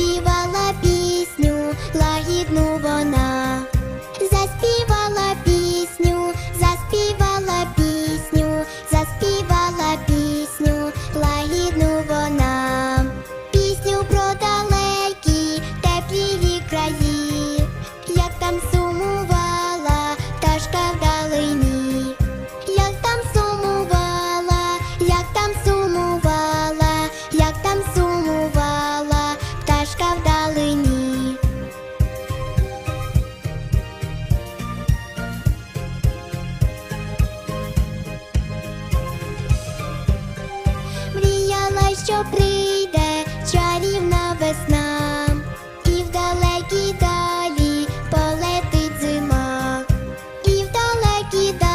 співала пісню, лагідну вона. що прийде чарівна весна, і в далекій далі полетить зима, і в далекій далі.